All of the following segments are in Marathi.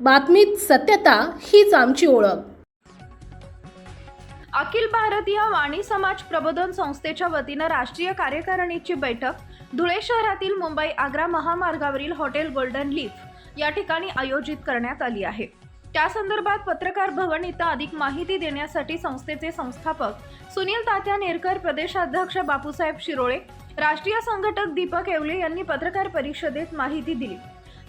बातमीत सत्यता हीच आमची ओळख. अखिल भारतीय वाणी समाज प्रबोधन संस्थेच्या वतीनं राष्ट्रीय कार्यकारिणीची बैठक धुळे शहरातील मुंबई आग्रा महामार्गावरील हॉटेल गोल्डन लीफ या ठिकाणी आयोजित करण्यात आली आहे. त्या संदर्भात पत्रकार भवन इथं अधिक माहिती देण्यासाठी संस्थेचे संस्थापक सुनील तात्या नेरकर प्रदेशाध्यक्ष बापूसाहेब शिरोळे राष्ट्रीय संघटक दीपक येवले यांनी पत्रकार परिषदेत माहिती दिली.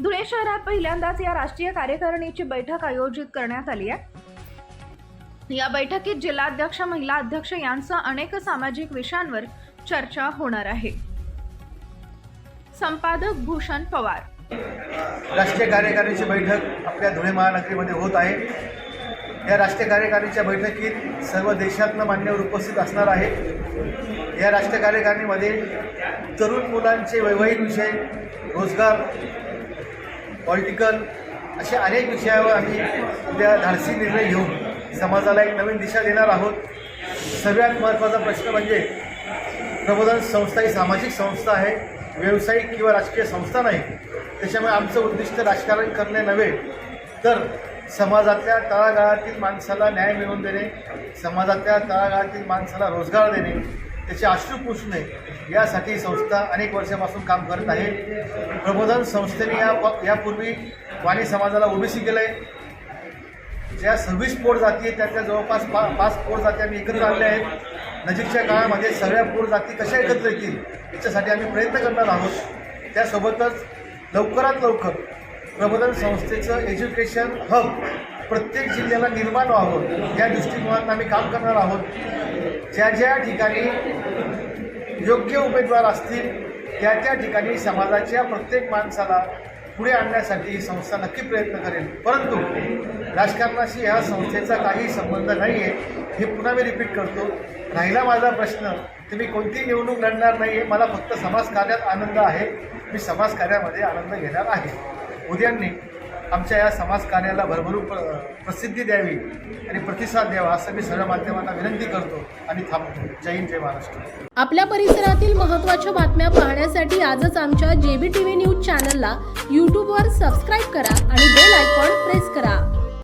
धुळे शहरात पहिल्यांदाच या राष्ट्रीय कार्यकारिणीची बैठक आयोजित करण्यात आली आहे. या बैठकीत जिल्हाध्यक्ष महिला अध्यक्ष यांसह अनेक सामाजिक विषयांवर चर्चा होणार आहे. संपादक भूषण पवार. राष्ट्रीय कार्यकारिणीची बैठक आपल्या धुळे महानगरीमध्ये होत आहे. या राष्ट्रीय कार्यकारिणीच्या बैठकीत सर्व देशातनं मान्यवर उपस्थित असणार आहे या राष्ट्रीय कार्यकारिणीमध्ये तरुण मुलांचे वैवाहिक विषय रोजगार पॉलिटिकल अशा अनेक विषयावर आम्ही उद्या धाडसी निर्णय घेऊन समाजाला एक नवीन दिशा देणार आहोत. सगळ्यात महत्त्वाचा प्रश्न म्हणजे प्रबोधन संस्था ही सामाजिक संस्था आहे व्यावसायिक किंवा राजकीय संस्था नाही. त्याच्यामुळे आमचं उद्दिष्ट राजकारण करणे नव्हे. तर समाजातल्या तळागाळातील माणसाला न्याय मिळवून देणे समाजातल्या तळागाळातील माणसाला रोजगार देणे त्याचे अश्रू पुसणे यासाठी संस्था अनेक वर्षापासून काम करत आहे. प्रबोधन संस्थेने या यापूर्वी वाणी समाजाला ओबीसी केलं आहे ज्या सव्वीस पोट जाती आहेत त्यातल्या जवळपास पा पाच पोट जाती आम्ही एकत्र आणल्या आहेत. नजीकच्या काळामध्ये सगळ्या पोट जाती कशा एकत्र येतील याच्यासाठी आम्ही प्रयत्न करणार आहोत. त्यासोबतच लवकरात लवकर प्रबोधन संस्थेचं एज्युकेशन हब प्रत्येक जिल्ह्याला निर्माण व्हावं या दृष्टिकोनातून आम्ही काम करणार आहोत. ज्या ज्या ठिकाणी योग्य उमेदवार असतील त्या त्या ठिकाणी समाजाच्या प्रत्येक माणसाला पुढे आणण्यासाठी ही संस्था नक्की प्रयत्न करेल. परंतु राजकारणाशी ह्या संस्थेचा काही संबंध नाही आहे हे पुन्हा मी रिपीट करतो. राहिला माझा प्रश्न तुम्ही कोणती निवडणूक लढणार नाही आहे मला फक्त समाजकार्यात आनंद आहे. मी समाजकार्यामध्ये आनंद घेणार आहे. उद्यांनी आमच्या या समाजकार्याला भरभरून प्र प्रसिद्धी द्यावी आणि प्रतिसाद द्यावा असं मी सर्व माध्यमांना विनंती करतो आणि थांबतो. जय हिंद जय महाराष्ट्र. आपल्या परिसरातील महत्त्वाच्या बातम्या पाहण्यासाठी आजच आमच्या जेबी टी व्ही न्यूज चॅनलला यूट्यूबवर सबस्क्राईब करा आणि बेल आयकॉन प्रेस करा.